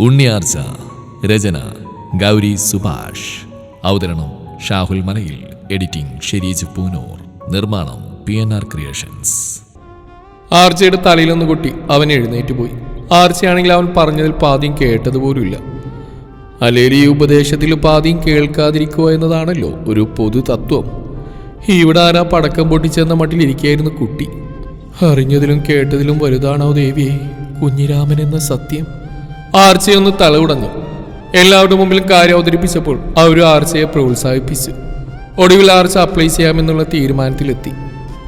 ഉണ്ണിയാർച്ച രചന ഗൗരി സുഭാഷ്. അവതരണം ഷാഹുൽ മലയിൽ എഡിറ്റിംഗ് ഷെരീജ് പൂനൂർ. നിർമ്മാണം പി എൻ ആർ ക്രിയേഷൻസ്. ആർച്ചയുടെ തലയിലൊന്ന് കൊട്ടി അവൻ എഴുന്നേറ്റ് പോയി. ആർച്ചയാണെങ്കിൽ അവൻ പറഞ്ഞതിൽ പാതിയും കേട്ടതുപോലുമില്ല അല്ലെങ്കിൽ ഈ ഉപദേശത്തിൽ പാതിയും കേൾക്കാതിരിക്കുക എന്നതാണല്ലോ ഒരു പൊതു തത്വം. ഇവിടെ ആരാ പടക്കം പൊട്ടിച്ചെന്ന മട്ടിലിരിക്കുകയായിരുന്നു കുട്ടി. അറിഞ്ഞതിലും കേട്ടതിലും വലുതാണോ ദേവിയെ? കുഞ്ഞിരാമൻ എന്ന സത്യം. ആർച്ചയൊന്ന് തല ഉടഞ്ഞു എല്ലാവരുടെ മുമ്പിൽ കാര്യം അവതരിപ്പിച്ചപ്പോൾ അവർ ആർച്ചയെ പ്രോത്സാഹിപ്പിച്ചു. ഒടുവിൽ ആർച്ച അപ്ലൈ ചെയ്യാമെന്നുള്ള തീരുമാനത്തിലെത്തി.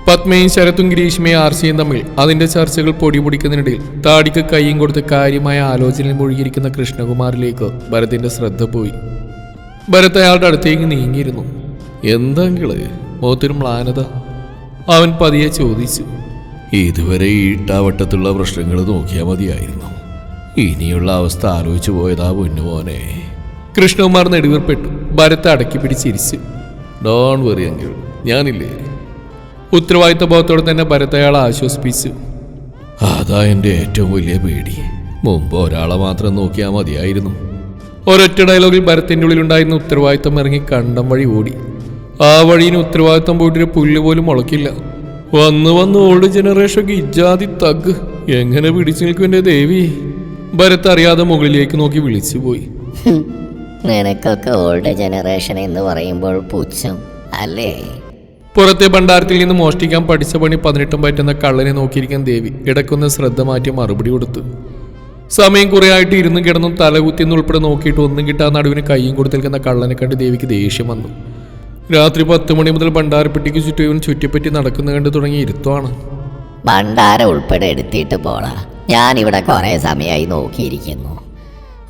പത്മയും ശരത്തും ഗ്രീഷ്മയും ആർച്ചയും തമ്മിൽ അതിന്റെ ചർച്ചകൾ പൊടിപൊടിക്കുന്നതിനിടയിൽ താടിക്ക് കൈയും കൊടുത്ത് കാര്യമായ ആലോചനയിൽ മുഴുകിയിരിക്കുന്ന കൃഷ്ണകുമാറിലേക്ക് ഭരതിന്റെ ശ്രദ്ധ പോയി. ഭരത് അയാളുടെ അടുത്തേക്ക് നീങ്ങിയിരുന്നു. എന്തെങ്കിൽ മുഖത്തൊരു മ്ലാനത? അവൻ പതിയെ ചോദിച്ചു. ഇതുവരെ ഈ പ്രശ്നങ്ങൾ നോക്കിയാൽ മതിയായിരുന്നു. ഇനിയുള്ള അവസ്ഥ ആലോചിച്ചു പോയതാ പൊന്നുമോനെ കൃഷ്ണകുമാർ നെടുവീർപ്പെട്ടു. ഭരത്ത് അടക്കി പിടിച്ചിരിച്ചു ഡോൺ വെറി അങ്കിൾ. ഞാനില്ലേ. ഉത്തരവാദിത്ത ബോധത്തോടെ തന്നെ ഭരത് അയാളെ ആശ്വസിപ്പിച്ചു. അതാ എന്റെ ഏറ്റവും വലിയ പേടി. മുമ്പ് ഒരാളെ മാത്രം നോക്കിയാൽ മതിയായിരുന്നു. ഒരൊറ്റ ഡയലോഗിൽ ഭരത്തിന്റെ ഉള്ളിലുണ്ടായിരുന്ന ഉത്തരവാദിത്തം ഇറങ്ങി കണ്ടം വഴി ഓടി. ആ വഴിയിന് ഉത്തരവാദിത്തം പോയിട്ടൊരു പുല്ല് പോലും മുളക്കില്ല. വന്ന് വന്ന് ഓൾഡ് ജനറേഷൻ ഇജാതി തഗ്. എങ്ങനെ പിടിച്ചു നിൽക്കും എന്റെ ദേവി? ഭരത് അറിയാതെ മുകളിലേക്ക് നോക്കി വിളിച്ചു പോയി. നിനക്കൊക്കെ ഓൾഡ് ജനറേഷൻ എന്ന് പറയുമ്പോൾ പുച്ഛം അല്ലേ? പുറത്തെ ഭണ്ഡാരത്തിൽ നിന്ന് മോഷ്ടിക്കാൻ പഠിച്ച പണി പതിനെട്ടും പറ്റുന്ന കള്ളനെ നോക്കിയിരിക്കാൻ ദേവി ഇടക്കൊന്ന് ശ്രദ്ധ മാറ്റി മറുപടി കൊടുത്തു. സമയം കുറെ ആയിട്ട് ഇരുന്നും കിടന്നും തലകുത്തി ഉൾപ്പെടെ നോക്കിയിട്ട് ഒന്നും കിട്ടാൻ നടുവിന് കൈയും കൊടുത്തു നിൽക്കുന്ന കള്ളനെ കണ്ട് ദേവിക്ക് ദേഷ്യം വന്നു. രാത്രി പത്ത് മണി മുതൽ ഭണ്ഡാരപ്പെട്ടിക്ക് ചുറ്റും ചുറ്റിപ്പറ്റി നടക്കുന്ന കണ്ട് തുടങ്ങി ഇരുത്തമാണ്. ഭണ്ഡാരം ഉൾപ്പെടെ എടുത്തിട്ട് പോടാ. ഞാനിവിടെ കുറേ സമയമായി നോക്കിയിരിക്കുന്നു.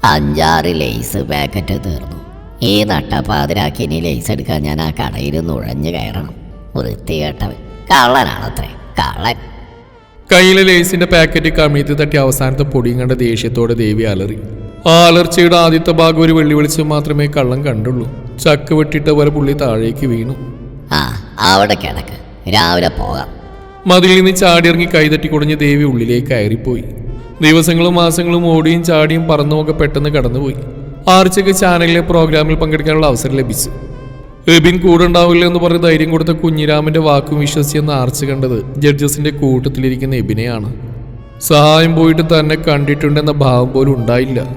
അഞ്ചാറ് ലേസ് പാക്കറ്റ് തീർന്നു. ഈ നട്ടപ്പാതിരാക്കി ഇനി ലേസ് എടുക്കാൻ ഞാൻ ആ കടയിൽ നുഴഞ്ഞു കയറണം. വൃത്തികെട്ടവൻ. കള്ളനാണത്രേ. കള്ളൻ. കയ്യിലെ ലേസിന്റെ പാക്കറ്റ് കമിഴ്ത്തി തട്ടി അവസാനത്തെ പൊടിയും കണ്ട ദേഷ്യത്തോടെ ദേവി അലറി. ആ അലർച്ചയുടെ ആദ്യത്തെ ഭാഗം ഒരു വെള്ളി വെളിച്ചം മാത്രമേ കള്ളൻ കണ്ടുള്ളൂ. ചക്ക് വെട്ടിട്ട പോലെ പുള്ളി താഴേക്ക് വീണു. ആ അവിടെ കിടക്ക്. രാവിലെ പോകാം. മതിലിൽ നിന്ന് ചാടിയിറങ്ങി കൈതട്ടി കുടഞ്ഞ് ദേവി ഉള്ളിലേക്ക് കയറിപ്പോയി. ദിവസങ്ങളും മാസങ്ങളും ഓടിയും ചാടിയും പറന്നുമൊക്കെ പെട്ടെന്ന് കടന്നുപോയി. ആർച്ചയ്ക്ക് ചാനലിലെ പ്രോഗ്രാമിൽ പങ്കെടുക്കാനുള്ള അവസരം ലഭിച്ചു. എബിൻ കൂടെ ഉണ്ടാവില്ല എന്ന് പറഞ്ഞ് ധൈര്യം കൊടുത്ത കുഞ്ഞിരാമന്റെ വാക്കും വിശ്വസിച്ചെന്ന് ആർച്ച കണ്ടത് ജഡ്ജസിന്റെ കൂട്ടത്തിലിരിക്കുന്ന എബിനെയാണ്. സഹായം പോയിട്ട് തന്നെ കണ്ടിട്ടുണ്ടെന്ന ഭാവം പോലും ഉണ്ടായില്ല.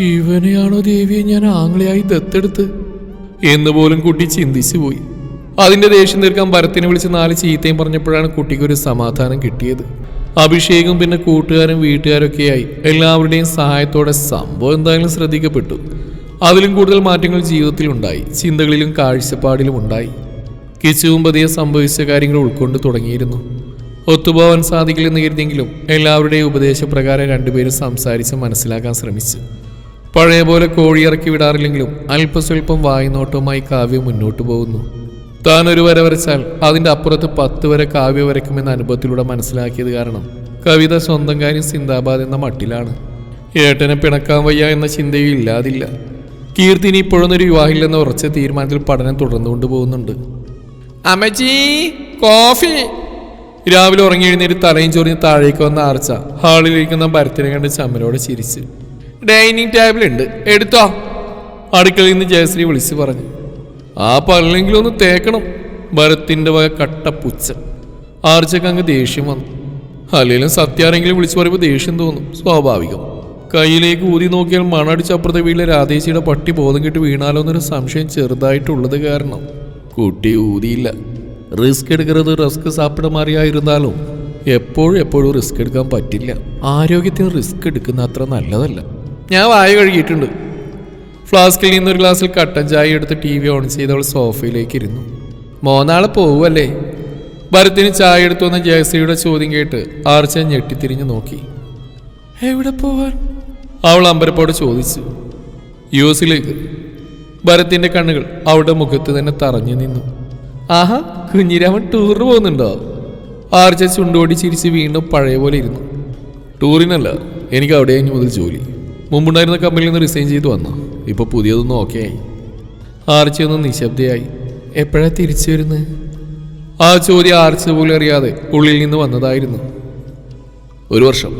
ഇവനെയാണോ ദേവിയെ ഞാൻ ആംഗ്ലയായി ദത്തെടുത്ത്? എന്ന് പോലും കുട്ടി ചിന്തിച്ചു പോയി അതിന്റെ ദേഷ്യം തീർക്കാൻ ഭരത്തിനെ വിളിച്ച് നാല് ചീത്തയും പറഞ്ഞപ്പോഴാണ് കുട്ടിക്ക് ഒരു സമാധാനം കിട്ടിയത്. അഭിഷേകും പിന്നെ കൂട്ടുകാരും വീട്ടുകാരൊക്കെയായി. എല്ലാവരുടെയും സഹായത്തോടെ സംഭവം എന്തായാലും ശ്രദ്ധിക്കപ്പെട്ടു. അതിലും കൂടുതൽ മാറ്റങ്ങൾ ജീവിതത്തിൽ ഉണ്ടായി ചിന്തകളിലും കാഴ്ചപ്പാടിലും ഉണ്ടായി. കിച്ചുവും പതിയെ സംഭവിച്ച കാര്യങ്ങൾ ഉൾക്കൊണ്ട് തുടങ്ങിയിരുന്നു. ഒത്തുപോകാൻ സാധിക്കില്ലെന്ന് കരുതിയെങ്കിലും എല്ലാവരുടെയും ഉപദേശപ്രകാരം രണ്ടുപേരും സംസാരിച്ച് മനസ്സിലാക്കാൻ ശ്രമിച്ചു. പഴയ പോലെ കോഴി ഇറക്കി വിടാറില്ലെങ്കിലും അല്പസ്വല്പം വായ്നോട്ടവുമായി കാവ്യം മുന്നോട്ട് പോകുന്നു. താൻ ഒരു വര വരച്ചാൽ അതിന്റെ അപ്പുറത്ത് പത്ത് വരെ കാവ്യ വരയ്ക്കുമെന്ന അനുഭവത്തിലൂടെ മനസ്സിലാക്കിയത് കാരണം കവിത സ്വന്തം കാര്യം സിന്ദാബാദ് എന്ന മട്ടിലാണ്. ഏട്ടനെ പിണക്കാൻ വയ്യ എന്ന ചിന്തയും ഇല്ലാതില്ല. കീർത്തിനി ഇപ്പോഴൊന്നൊരു വിവാഹമില്ലെന്ന ഉറച്ച തീരുമാനത്തിൽ പഠനം തുടർന്നുകൊണ്ട് പോകുന്നുണ്ട്. അമ്മച്ചി കോഫി! രാവിലെ ഉറങ്ങി എഴുന്നേറ്റ് തലയും ചൊറിഞ്ഞ് താഴേക്ക് വന്ന ആർച്ച ഹാളിലിരിക്കുന്ന ഭരത്തിനെ കണ്ട് ചമ്മലോടെ ചിരിച്ച്. ഡൈനിങ് ടേബിൾ ഉണ്ട് എടുത്തോ. അടുക്കളയിൽ നിന്ന് ജയശ്രീ വിളിച്ചു പറഞ്ഞു. ആ പല്ലെങ്കിലും ഒന്ന് തേക്കണം. ഭരത്തിന്റെ വക കട്ട പുച്ഛം. ആർച്ചക്ക് അങ്ങ് ദേഷ്യം വന്നു. അല്ലെങ്കിലും സത്യാരെങ്കിലും വിളിച്ചു പറയുമ്പോൾ ദേഷ്യം തോന്നും. സ്വാഭാവികം. കയ്യിലേക്ക് ഊതി നോക്കിയാൽ മണടിച്ച് അപ്പുറത്തെ വീട്ടിലെ രാധേശിയുടെ പട്ടി ബോധം കിട്ടി വീണാലോ എന്നൊരു സംശയം ചെറുതായിട്ടുള്ളത് കാരണം. കുട്ടി ഊതിയില്ല. റിസ്ക് എടുക്കുന്നത് റിസ്ക് സാപ്പിടമാറിയായിരുന്നാലും എപ്പോഴും എപ്പോഴും റിസ്ക് എടുക്കാൻ പറ്റില്ല. ആരോഗ്യത്തിന് റിസ്ക് എടുക്കുന്ന അത്ര നല്ലതല്ല. ഞാൻ വായ കഴുകിയിട്ടുണ്ട്. ഫ്ലാസ്കിൽ നിന്നൊരു ഗ്ലാസ്സിൽ കട്ടൻ ചായ എടുത്ത് ടി വി ഓൺ ചെയ്ത് അവൾ സോഫയിലേക്ക് ഇരുന്നു. മോനാളെ പോവല്ലേ? ഭരത്തിന് ചായ എടുത്തു വന്ന ജേഴ്സിയുടെ ചോദ്യം കേട്ട് ആർച്ച ഞെട്ടിത്തിരിഞ്ഞു നോക്കി. എവിടെ പോവാൻ? അവൾ അമ്പരപ്പോടെ ചോദിച്ചു. യു എസിലേക്ക് ഭരത്തിന്റെ കണ്ണുകൾ അവളുടെ മുഖത്ത് തന്നെ തറഞ്ഞു നിന്നു. ആഹാ കുഞ്ഞിരാമൻ ടൂറിന് പോകുന്നുണ്ടോ? ആർച്ച ചുണ്ടോടി ചിരിച്ച് വീണ്ടും പഴയ പോലെ ഇരുന്നു. ടൂറിനല്ല എനിക്ക് അവിടെ മുതൽ ജോലി. മുമ്പുണ്ടായിരുന്ന കമ്പനിയിൽ നിന്ന് റിസൈൻ ചെയ്ത് വന്നു? ഇപ്പൊ പുതിയതൊന്നും ഓക്കെ ആയി ആർച്ചയൊന്ന് നിശബ്ദയായി. എപ്പോഴാ തിരിച്ചു വരുന്നത് ആ ചോദ്യം ആർച്ച പോലും അറിയാതെ ഉള്ളിൽ നിന്ന് വന്നതായിരുന്നു. ഒരു വർഷം.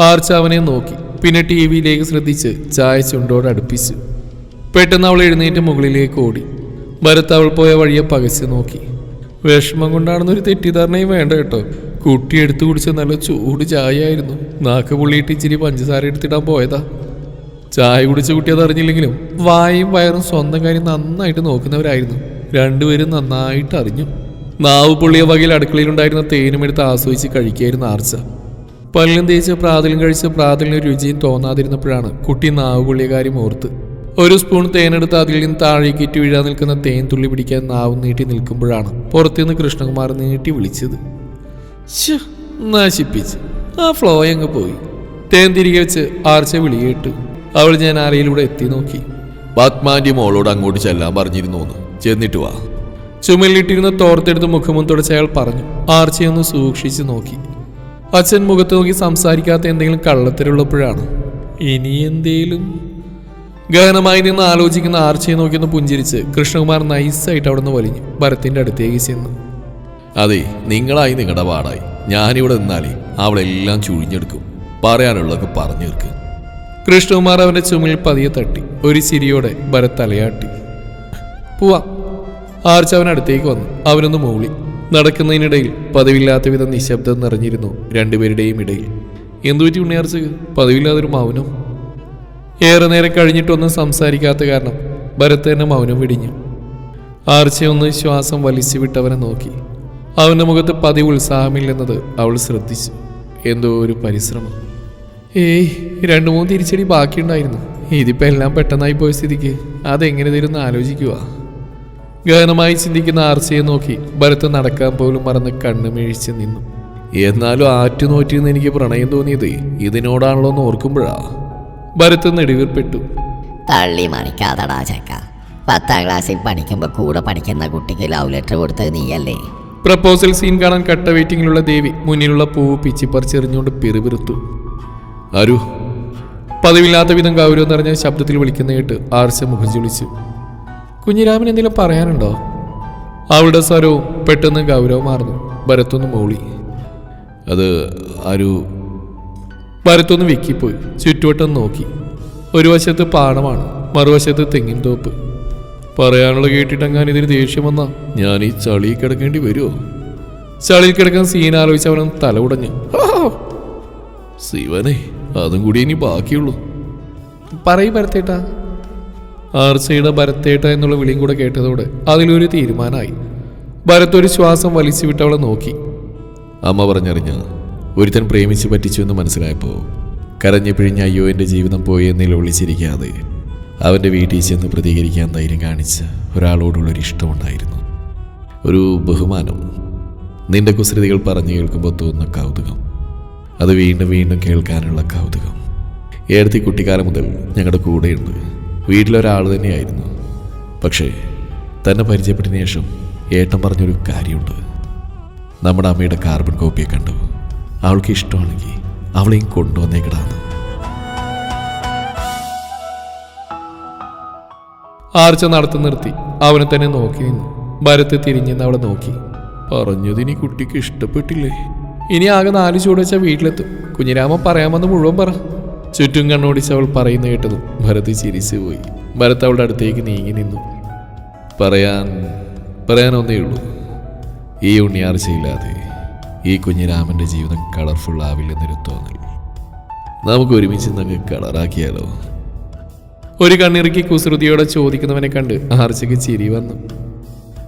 ആർച്ച അവനെ നോക്കി. പിന്നെ ടി വിയിലേക്ക് ശ്രദ്ധിച്ച് ചായ ചുണ്ടോട് അടുപ്പിച്ചു. പെട്ടെന്ന് അവൾ എഴുന്നേറ്റ് മുകളിലേക്ക് ഓടി. ഭരത്ത് അവൾ പോയ വഴിയെ പകച്ച് നോക്കി. വിഷമം കൊണ്ടാണെന്നൊരു തെറ്റിദ്ധാരണയും വേണ്ട കേട്ടോ. കുട്ടി എടുത്തു കുടിച്ച നല്ല ചൂട് ചായ ആയിരുന്നു നാക്ക് പുള്ളിയിട്ട് ഇച്ചിരി പഞ്ചസാര എടുത്തിടാൻ പോയതാ. ചായ കുടിച്ച കുട്ടി അറിഞ്ഞില്ലെങ്കിലും വായും വയറും സ്വന്തം കാര്യം നന്നായിട്ട് നോക്കുന്നവരായിരുന്നു. രണ്ടുപേരും നന്നായിട്ട് അറിഞ്ഞു. നാവ് പുള്ളിയ വകയിൽ അടുക്കളയിലുണ്ടായിരുന്ന തേനും എടുത്ത് ആസ്വദിച്ച് കഴിക്കായിരുന്നു ആർച്ച. പല്ലും തേച്ച് പ്രാതലും കഴിച്ച് പ്രാതലിന് രുചിയും തോന്നാതിരുന്നപ്പോഴാണ് കുട്ടി നാവ് പുള്ളിയ കാര്യം ഓർത്ത്. ഒരു സ്പൂൺ തേനെടുത്ത് അതിൽ നിന്ന് താഴേക്ക് ഇറ്റു വീഴാൻ നിൽക്കുന്ന തേൻ തുള്ളി പിടിക്കാൻ നാവ് നീട്ടി നിൽക്കുമ്പോഴാണ് പുറത്തുനിന്ന് കൃഷ്ണകുമാർ നീട്ടി വിളിച്ചത്. നശിപ്പിച്ച്. ആ ഫ്ലോ അങ്ങ് പോയി. തേൻ തിരികെ വെച്ച് ആർച്ച വിളി കേട്ടു അവൾ ഞാൻ ആലയിലൂടെ എത്തി നോക്കി. പത്മാന്റെ മോളോട് അങ്ങോട്ട് ചെല്ലാൻ പറഞ്ഞിരുന്നു എന്ന്. ചെന്നിട്ട് വാ. ചുമലിട്ടിരുന്ന തോർത്തെടുത്ത് മുഖമും തുടച്ച് അയാൾ പറഞ്ഞു. ആർച്ചയൊന്ന് സൂക്ഷിച്ച് നോക്കി. അച്ഛൻ മുഖത്ത് നോക്കി സംസാരിക്കാത്ത എന്തെങ്കിലും കള്ളത്തരുള്ളപ്പോഴാണ് ഇനി എന്തേലും? ഗഹനമായി നിന്ന് ആലോചിക്കുന്ന ആർച്ചയെ നോക്കിയൊന്ന് പുഞ്ചിരിച്ച് കൃഷ്ണകുമാർ നൈസായിട്ട് അവിടെ നിന്ന് വലിഞ്ഞു. ഭരത്തിന്റെ അടുത്തേക്ക് ചെന്നു. അതെ നിങ്ങളായി നിങ്ങളുടെ പാടായി ഞാനിവിടെ നിന്നാലേ അവളെല്ലാം ചുഴിഞ്ഞെടുക്കും. പറയാനുള്ളതൊക്കെ പറഞ്ഞു തീർക്ക്. കൃഷ്ണകുമാർ അവന്റെ ചുമലിൽ പതിയെ തട്ടി. ഒരു ചിരിയോടെ ഭരത് തലയാട്ടി. പോവാം. ആർച്ച അടുത്തേക്ക് വന്നു. അവനൊന്ന് മൂളി. നടക്കുന്നതിനിടയിൽ പതിവില്ലാത്ത വിധം നിശബ്ദം നിറഞ്ഞിരുന്നു രണ്ടുപേരുടെയും ഇടയിൽ. എന്തുപറ്റി ഉണ്ണിയാർച്ചക്ക് പതിവില്ലാതൊരു മൗനം? ഏറെ നേരം കഴിഞ്ഞിട്ടൊന്നും സംസാരിക്കാത്ത കാരണം ഭരത് തന്നെ മൗനം വിടിഞ്ഞു. ആർച്ചയൊന്ന് ശ്വാസം വലിച്ചു വിട്ടവനെ നോക്കി. അവന്റെ മുഖത്ത് പതിവ് ഉത്സാഹമില്ലെന്നത് അവൾ ശ്രദ്ധിച്ചു. എന്തോ ഒരു പരിശ്രമം. ഏയ് രണ്ട് മൂന്ന് തിരിച്ചടി ബാക്കിയുണ്ടായിരുന്നു. ഇതിപ്പോൾ എല്ലാം പെട്ടെന്നായി പോയ സ്ഥിതിക്ക് അതെങ്ങനെ തരുന്ന ആലോചിക്കുക. ഗഹനമായി ചിന്തിക്കുന്ന ആർച്ചയെ നോക്കി ഭരത് നടക്കാൻ പോലും മറന്ന് കണ്ണു മേഴിച്ച് നിന്നു. എന്നാലും ആറ്റുനോറ്റിന്ന് എനിക്ക് പ്രണയം തോന്നിയത് ഇതിനോടാണല്ലോ എന്ന് ഓർക്കുമ്പോഴാ. ഭരത് നെടുവീർപ്പെട്ടു. തള്ളി മറിക്കാതടാ ചക്ക. പത്താം ക്ലാസ്സിൽ പഠിക്കുമ്പോൾ കൂടെ പഠിക്കുന്ന കുട്ടിക്ക് ലവ് ലെറ്റർ കൊടുത്തത് നീയല്ലേ? പ്രപ്പോസൽ സീൻ കാണാൻ കട്ട വെയിറ്റിംഗിലുള്ള ദേവി മുന്നിലുള്ള പൂവ് പിച്ചിപ്പറിച്ചെറിഞ്ഞുകൊണ്ട് പിറുപിറുത്തു. അരു പതിവില്ലാത്ത വിധം ഗൗരവം നിറഞ്ഞ ശബ്ദത്തിൽ വിളിക്കുന്ന കേട്ട് ആർച്ച മുഖം ചുളിച്ചു കുഞ്ഞിരാമൻ എന്തെങ്കിലും പറയാനുണ്ടോ? അവളുടെ സ്വരവും പെട്ടെന്ന് ഗൗരവം മാറുന്നു ഭരത്തൊന്ന് മൂളി. അത് ആരു. ഭരത്തൊന്ന് വിക്കിപ്പോയി. ചുറ്റുവട്ടം നോക്കി. ഒരു വശത്ത് പാടമാണ് മറുവശത്ത് തെങ്ങിൻ തോപ്പ്. പറയാനുള്ള കേട്ടിട്ടെങ്ങാൻ ഇതിന് ദേഷ്യം വന്നാ ഞാൻ ഈ ചളി കിടക്കേണ്ടി വരുമോ ചളിയിൽ കിടക്കാൻ സീൻ ആലോചിച്ച് അവനൊന്ന് തല ഉടഞ്ഞു. ശിവനെ. അതും കൂടി ഇനി ബാക്കിയുള്ളൂ. പറയ് ഭരത്തേട്ട ആർച്ചയുടെ ഭരത്തേട്ട എന്നുള്ള വിളിയും കൂടെ കേട്ടതോടെ അതിലൊരു തീരുമാനമായി. ഭരത് ഒരു ശ്വാസം വലിച്ചു വിട്ടവളെ നോക്കി. അമ്മ പറഞ്ഞറിഞ്ഞ ഒരുത്തൻ പ്രേമിച്ച് പറ്റിച്ചു എന്ന് മനസ്സിലായപ്പോൾ കരഞ്ഞു പിഴിഞ്ഞ അയ്യോ എന്റെ ജീവിതം പോയി എന്നിൽ വിളിച്ചിരിക്കാതെ അവന്റെ വീട്ടിൽ ചെന്ന് പ്രതികരിക്കാൻ ധൈര്യം കാണിച്ച ഒരാളോടുള്ളൊരു ഇഷ്ടമുണ്ടായിരുന്നു. ഒരു ബഹുമാനം. നിന്റെ കുസൃതികൾ പറഞ്ഞു കേൾക്കുമ്പോൾ തോന്നുന്ന കൗതുകം. അത് വീണ്ടും വീണ്ടും കേൾക്കാനുള്ള കൗതുകം. ഏടത്തി കുട്ടിക്കാലം മുതൽ ഞങ്ങളുടെ കൂടെയുണ്ട്. വീട്ടിലൊരാൾ തന്നെയായിരുന്നു. പക്ഷേ തന്നെ പരിചയപ്പെട്ടതിന് ശേഷം ഏട്ടൻ പറഞ്ഞൊരു കാര്യമുണ്ട്. നമ്മുടെ അമ്മയുടെ കാർബൺ കോപ്പിയെ കണ്ടു. അവൾക്ക് ഇഷ്ടമാണെങ്കിൽ അവളെയും കൊണ്ടുവന്നേക്കിടാന്ന്. ആർച്ച നടത്തു നിർത്തി. അവനെ തന്നെ നോക്കി നിന്നു. ഭരത്ത് തിരിഞ്ഞെന്ന് അവളെ നോക്കി. പറഞ്ഞതിനി കുട്ടിക്ക് ഇഷ്ടപ്പെട്ടില്ലേ? ഇനി ആകെ നാല് ചൂട് വെച്ചാൽ വീട്ടിലെത്തും. കുഞ്ഞിരാമ പറയാമെന്ന് മുഴുവൻ പറ. ചുറ്റും കണ്ണോടിച്ച് അവൾ പറയുന്ന കേട്ടതും ഭരത് ചിരിച്ചു പോയി. ഭരത് അവളുടെ അടുത്തേക്ക് നീങ്ങി നിന്നു. പറയാൻ പറയാനൊന്നേ ഉള്ളൂ. ഈ ഉണ്ണിയാർച്ചയില്ലാതെ ഈ കുഞ്ഞിരാമന്റെ ജീവിതം കളർഫുൾ ആവില്ലെന്നൊരു തോന്നൽ. നമുക്ക് ഒരുമിച്ച് നിങ്ങൾക്ക് കളറാക്കിയാലോ ഒരു കണ്ണിറുക്കി കുസൃതിയോടെ ചോദിക്കുന്നവനെ കണ്ട് ആർച്ചയ്ക്ക് ചിരി വന്നു.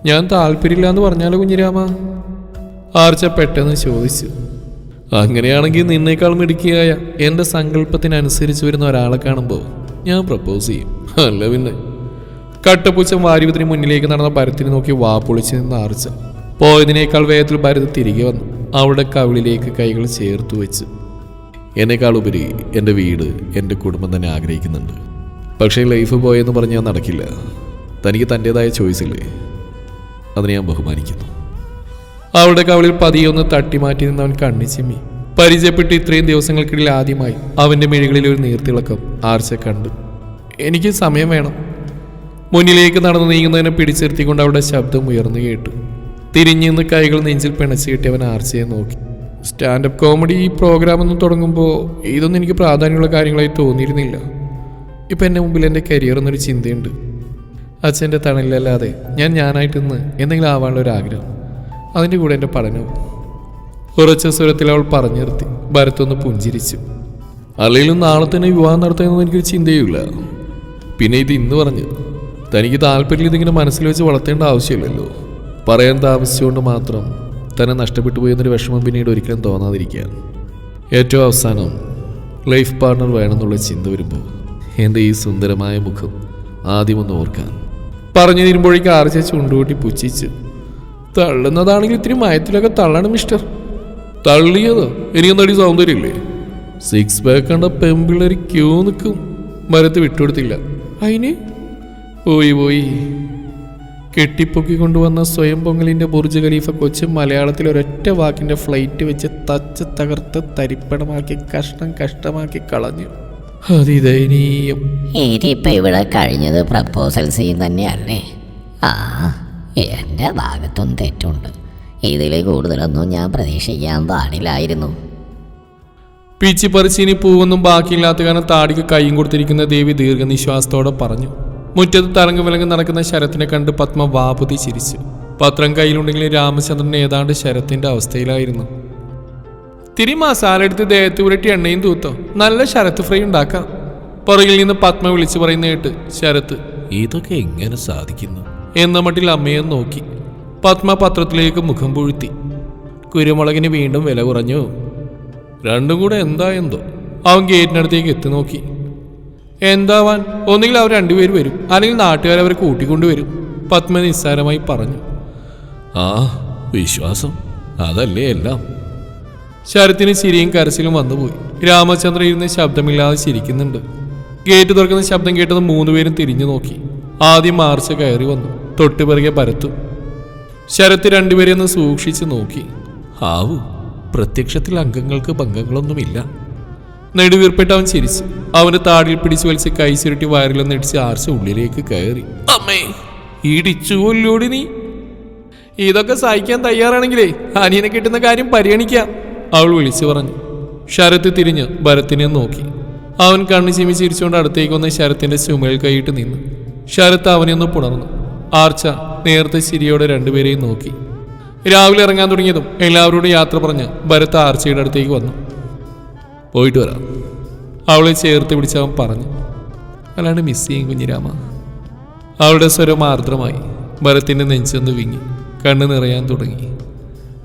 ഞാൻ താല്പര്യമില്ല എന്ന് പറഞ്ഞാലോ കുഞ്ഞിരാമ? ആർച്ച പെട്ടെന്ന് ചോദിച്ചു അങ്ങനെയാണെങ്കിൽ നിന്നേക്കാൾ മിടുക്കിയായ എന്റെ സങ്കല്പത്തിനനുസരിച്ച് വരുന്ന ഒരാളെ കാണുമ്പോൾ ഞാൻ പ്രപ്പോസ് ചെയ്യും. അല്ല പിന്നെ. കട്ടപ്പൂച്ച വാരിവത്തിന് മുന്നിലേക്ക് നടന്ന ഭരത്തിനെ നോക്കി വാ പൊളിച്ച് നിന്ന ആർച്ച പോയതിനേക്കാൾ വേഗത്തിൽ ഭരത് തിരികെ വന്നു അവളുടെ കവിളിലേക്ക് കൈകൾ ചേർത്ത് വെച്ച്. എന്നേക്കാൾ ഉപരി എന്റെ വീട് എന്റെ കുടുംബം തന്നെ ആഗ്രഹിക്കുന്നുണ്ട്. പക്ഷേ ലൈഫ് പോയെന്ന് പറഞ്ഞാൽ നടക്കില്ല. തനിക്ക് തന്റേതായ ചോയ്സ് ഇല്ലേ? അതിനെ ഞാൻ ബഹുമാനിക്കുന്നു. അവളുടെ കവളിൽ പതിയൊന്ന് തട്ടി മാറ്റി അവൻ കണ്ണി ചിമ്മി പരിചയപ്പെട്ട് ഇത്രയും ദിവസങ്ങൾക്കിടയിൽ ആദ്യമായി അവന്റെ മിഴികളിൽ ഒരു നീർത്തിളക്കം ആർച്ച കണ്ടു. എനിക്ക് സമയം വേണം. മുന്നിലേക്ക് നടന്നു നീങ്ങുന്നതിനെ പിടിച്ചിരുത്തിക്കൊണ്ട് അവളുടെ ശബ്ദം ഉയർന്നു കേട്ടു. തിരിഞ്ഞു നിന്ന് കൈകൾ നെഞ്ചിൽ പിണച്ചു കിട്ടി അവൻ ആർച്ചയെ നോക്കി. സ്റ്റാൻഡപ്പ് കോമഡി ഈ പ്രോഗ്രാം ഒന്നും തുടങ്ങുമ്പോൾ ഇതൊന്നും എനിക്ക് പ്രാധാന്യമുള്ള കാര്യങ്ങളായി തോന്നിയിരുന്നില്ല. ഇപ്പം എന്റെ മുമ്പിൽ എന്റെ കരിയർ എന്നൊരു ചിന്തയുണ്ട്. അച്ഛന്റെ തണലിലല്ലാതെ ഞാൻ ഞാനായിട്ട് ഇന്ന് എന്തെങ്കിലും ആവാനുള്ള ഒരു ആഗ്രഹം. അതിന്റെ കൂടെ എന്റെ പഠനവും ഉറച്ച സ്വരത്തിൽ അവൾ പറഞ്ഞു നിർത്തി. ഭരത്തൊന്ന് പുഞ്ചിരിച്ചു. അല്ലെങ്കിലും നാളെ തന്നെ വിവാഹം നടത്തുമെന്ന് എനിക്കൊരു ചിന്തയുമില്ല പിന്നെ ഇത് ഇന്ന് പറഞ്ഞു. തനിക്ക് താല്പര്യം ഇതിങ്ങനെ മനസ്സിൽ വെച്ച് വളർത്തേണ്ട ആവശ്യമില്ലല്ലോ. പറയാൻ താമസിച്ചുകൊണ്ട് മാത്രം തന്നെ നഷ്ടപ്പെട്ടു പോയെന്നൊരു വിഷമം പിന്നീട് ഒരിക്കലും തോന്നാതിരിക്കാൻ. ഏറ്റവും അവസാനം ലൈഫ് പാർട്ണർ വേണമെന്നുള്ള ചിന്ത വരുമ്പോൾ എന്റെ ഈ സുന്ദരമായ മുഖം ആദ്യമൊന്ന് ഓർക്കാൻ. പറഞ്ഞു തീരുമ്പോഴേക്ക് ആർച്ച ചുണ്ടുകൂട്ടി പുച്ഛിച്ച് തള്ളുന്നതാണെങ്കിൽ ഇത്തിരി മയത്തിലൊക്കെ തള്ളണം മിസ്റ്റർ തള്ളിയതോ? എനിക്കൊന്നടി സൗന്ദര്യമില്ലേ? സിക്സ് പാക്ക് കണ്ട പെമ്പിള്ളേർ ക്യൂ നിൽക്കും മരത്ത് വിട്ടുകൊടുത്തില്ല. അതിന് പോയി പോയി. കെട്ടിപ്പൊക്കി കൊണ്ടുവന്ന സ്വയം പൊങ്ങലിന്റെ ബുർജ് ഖലീഫ കൊച്ച് മലയാളത്തിൽ ഒരൊറ്റ വാക്കിന്റെ ഫ്ലൈറ്റ് വെച്ച് തച്ച് തകർത്ത് തരിപ്പണമാക്കി കഷ്ണം കഷ്ടമാക്കി കളഞ്ഞു. അതിദയനീയം. ഇതിപ്പോ ഇവിടെ കഴിഞ്ഞത് പ്രപ്പോസൽ സീൻ തന്നെയല്ലേ ആ. എന്റെ ഭാഗത്തും തെറ്റുണ്ട്. ഇതിൽ കൂടുതലൊന്നും ഞാൻ പ്രതീക്ഷിക്കാൻ പാടില്ലായിരുന്നു. പിച്ചി പറിച്ചിനി പൂവൊന്നും ബാക്കിയില്ലാത്ത കാരണം താടിക്ക് കൈയും കൊടുത്തിരിക്കുന്ന ദേവി ദീർഘനിശ്വാസത്തോടെ പറഞ്ഞു മുറ്റത്ത് തലങ്ങ് വിലങ്ങ് നടക്കുന്ന ശരത്തിനെ കണ്ട് പത്മ വാപുതി ചിരിച്ചു. പത്രം കയ്യിലുണ്ടെങ്കിലും രാമചന്ദ്രൻ ഏതാണ്ട് ശരത്തിന്റെ അവസ്ഥയിലായിരുന്നു. തിരി മസാലെടുത്ത് ദേഹത്ത് ഉരട്ടി എണ്ണയും തൂത്തോ? നല്ല ശരത്ത് ഫ്രൈ ഉണ്ടാക്കാം. പുറകിൽ നിന്ന് പത്മ വിളിച്ചു പറയുന്ന കേട്ട് ശരത്ത് ഇതൊക്കെ എങ്ങനെ സാധിക്കുന്നു? എന്ന മട്ടിൽ അമ്മയെ നോക്കി. പത്മ പത്രത്തിലേക്ക് മുഖം പൂഴ്ത്തി. കുരുമുളകിന് വീണ്ടും വില കുറഞ്ഞു. രണ്ടും കൂടെ എന്താ എന്തോ? അവൻ ഗേറ്റിനടുത്തേക്ക് എത്തി നോക്കി. എന്താവാൻ ഒന്നുകിൽ അവർ രണ്ടുപേര് വരും. അല്ലെങ്കിൽ നാട്ടുകാർ അവരെ കൂട്ടിക്കൊണ്ടുവരും പത്മ നിസ്സാരമായി പറഞ്ഞു. ആ വിശ്വാസം. അതല്ലേ എല്ലാം. ശരത്തിന് ചിരിയും കരസിലും വന്നുപോയി. രാമചന്ദ്രൻ ഇരുന്ന് ശബ്ദമില്ലാതെ ചിരിക്കുന്നുണ്ട്. ഗേറ്റ് തുറക്കുന്ന ശബ്ദം കേട്ടത് മൂന്നുപേരും തിരിഞ്ഞു നോക്കി. ആദ്യം മാർച്ച് കയറി വന്നു. തൊട്ടുപിറകെ പരത്തു. ശരത്ത് രണ്ടുപേരെ ഒന്ന് സൂക്ഷിച്ച് നോക്കി. ആവൂ പ്രത്യക്ഷത്തിൽ അംഗങ്ങൾക്ക് ഭംഗങ്ങളൊന്നുമില്ല. നെടുവീർപ്പിട്ട് അവൻ ചിരിച്ചു. അവന് താടിയിൽ പിടിച്ചു വലിച്ച് കൈ ചുരുട്ടി വയറിലൊന്ന് ഇടിച്ച് ആർച്ച ഉള്ളിലേക്ക് കയറി. അമ്മേ ഇടിച്ചു നീ. ഇതൊക്കെ സഹിക്കാൻ തയ്യാറാണെങ്കിലേ അനിയനെ കിട്ടുന്ന കാര്യം പരിഗണിക്കാം. അവൾ വിളിച്ചു പറഞ്ഞു. ശരത്ത് തിരിഞ്ഞ് ഭരത്തിനെ നോക്കി. അവൻ കണ്ണു ചിമി ചിരിച്ചുകൊണ്ട് അടുത്തേക്ക് വന്ന് ശരത്തിന്റെ ചുമയിൽ കൈയിട്ട് നിന്നു. ശരത്ത് അവനെ ഒന്ന് പുണർന്നു. ആർച്ച നേരത്തെ ചിരിയോടെ രണ്ടുപേരെയും നോക്കി. രാവിലെ ഇറങ്ങാൻ തുടങ്ങിയതും എല്ലാവരോടും യാത്ര പറഞ്ഞ് ഭരത് ആർച്ചയുടെ അടുത്തേക്ക് വന്നു. പോയിട്ട് വരാം. അവളെ ചേർത്ത് പിടിച്ച് അവൻ പറഞ്ഞു. അല്ലാണ്ട് മിസ് ചെയ്യും കുഞ്ഞിരാമ അവളുടെ സ്വരം ആർദ്രമായി. ഭരത്തിന്റെ നെഞ്ചൊന്ന് വിങ്ങി. കണ്ണ് നിറയാൻ തുടങ്ങി.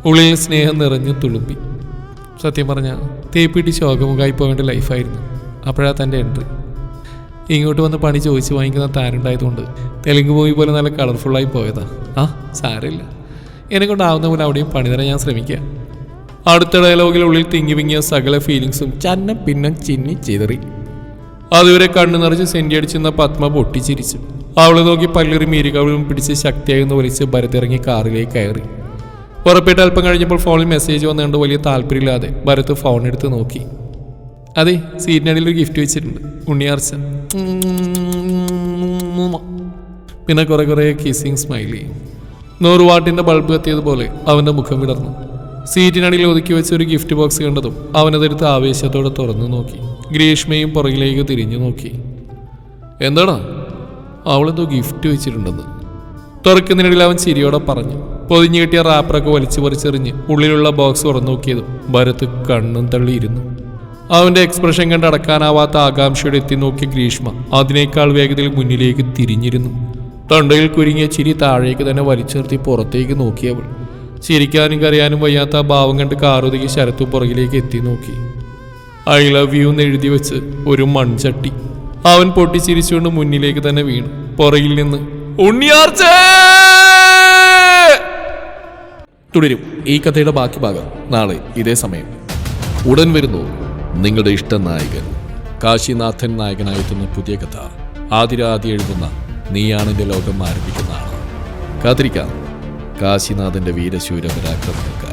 ഉള്ളിൽ സ്നേഹം നിറഞ്ഞു തുളുമ്പി. സത്യം പറഞ്ഞാൽ തേപ്പിട്ടി ശോകമുഖമായി പോകേണ്ട ലൈഫായിരുന്നു അപ്പോഴാ തന്റെ എൻട്രി ഇങ്ങോട്ട് വന്ന് പണി ചോദിച്ച് വാങ്ങിക്കുന്ന താരുണ്ടായതുകൊണ്ട് തെലുങ്ക് മൂവി പോലെ നല്ല കളർഫുള്ളായി പോയതാ. ആ സാരമില്ല. എന്നെ കൊണ്ടാവുന്ന പോലെ അവിടെയും പണി തരാൻ ഞാൻ ശ്രമിക്കുക അടുത്ത ഡയലോഗിനുള്ളിൽ തിങ്ങി വിങ്ങിയ സകല ഫീലിങ്സും ചന്നം പിന്നം ചിന്നി ചിതറി. അതുവരെ കണ്ണു നിറച്ച് സെന്റി അടിച്ചെന്ന പത്മ പൊട്ടിച്ചിരിച്ചു. അവളെ നോക്കി പല്ലിറി മീരികവിളും പിടിച്ച് ശക്തിയായി ഒന്ന് വലിച്ച് ഭരത്തിറങ്ങി കാറിലേക്ക് കയറി. ഉറപ്പിട്ട് അല്പം കഴിഞ്ഞപ്പോൾ ഫോണിൽ മെസ്സേജ് വന്നുകൊണ്ട് വലിയ താല്പര്യമില്ലാതെ ഭരത് ഫോൺ എടുത്ത് നോക്കി. അതെ സീറ്റിനടിയിൽ ഒരു ഗിഫ്റ്റ് വെച്ചിട്ടുണ്ട് ഉണ്ണിയാർച്ച പിന്നെ കുറെ കുറെ കിസിങ് സ്മൈലി നൂറ് വാട്ടിന്റെ ബൾബ് എത്തിയതുപോലെ അവന്റെ മുഖം വിടർന്നു. സീറ്റിനടിയിൽ ഒതുക്കി വെച്ച ഒരു ഗിഫ്റ്റ് ബോക്സ് കണ്ടതും അവനതെടുത്ത് ആവേശത്തോടെ തുറന്നു നോക്കി. ഗ്രീഷ്മയും പുറകിലേക്ക് തിരിഞ്ഞു നോക്കി. എന്താടാ? അവളെന്തോ ഗിഫ്റ്റ് വെച്ചിട്ടുണ്ടെന്ന്. തുറക്കുന്നതിനിടയിൽ അവൻ ചിരിയോടെ പറഞ്ഞു. പൊതിഞ്ഞു കിട്ടിയ റാപ്പറൊക്കെ വലിച്ചു പറിച്ചെറിഞ്ഞ് ഉള്ളിലുള്ള ബോക്സ് തുറന്നു നോക്കിയതും ഭരത്ത് കണ്ണും തള്ളിയിരുന്നു. അവന്റെ എക്സ്പ്രഷൻ കണ്ട് അടക്കാനാവാത്ത ആകാംക്ഷയോടെ എത്തി നോക്കിയ ഗ്രീഷ്മ അതിനേക്കാൾ വേഗത്തിൽ മുന്നിലേക്ക് തിരിഞ്ഞിരുന്നു. തൊണ്ടയിൽ കുരുങ്ങിയ ചിരി താഴേക്ക് തന്നെ വലിച്ചേർത്തി പുറത്തേക്ക് നോക്കിയവൾ. ചിരിക്കാനും കരയാനും വയ്യാത്ത ആ ഭാവം കണ്ട് കാറുതിക്ക് ശരത്തും പുറകിലേക്ക് എത്തി നോക്കി. ഐ ലവ് യു എന്ന് എഴുതി വെച്ച് ഒരു മൺചട്ടി. അവൻ പൊട്ടി ചിരിച്ചുകൊണ്ട് മുന്നിലേക്ക് തന്നെ വീണു. പുറകിൽ നിന്ന് ഉണ്ണിയാർച്ച! തുടരും ഈ കഥയുടെ ബാക്കി ഭാഗം നാളെ ഇതേ സമയം. ഉടൻ വരുന്നു നിങ്ങളുടെ ഇഷ്ട നായകൻ കാശിനാഥൻ നായകനായെത്തുന്ന പുതിയ കഥ. ആതിരാതി എഴുതുന്ന നീയാണെന്റെ ലോകം ആരംഭിക്കുന്നതാണ്. കാത്തിരിക്കാം. കാശിനാഥന്റെ വീരശൂര പരാക്രമങ്ങൾക്ക്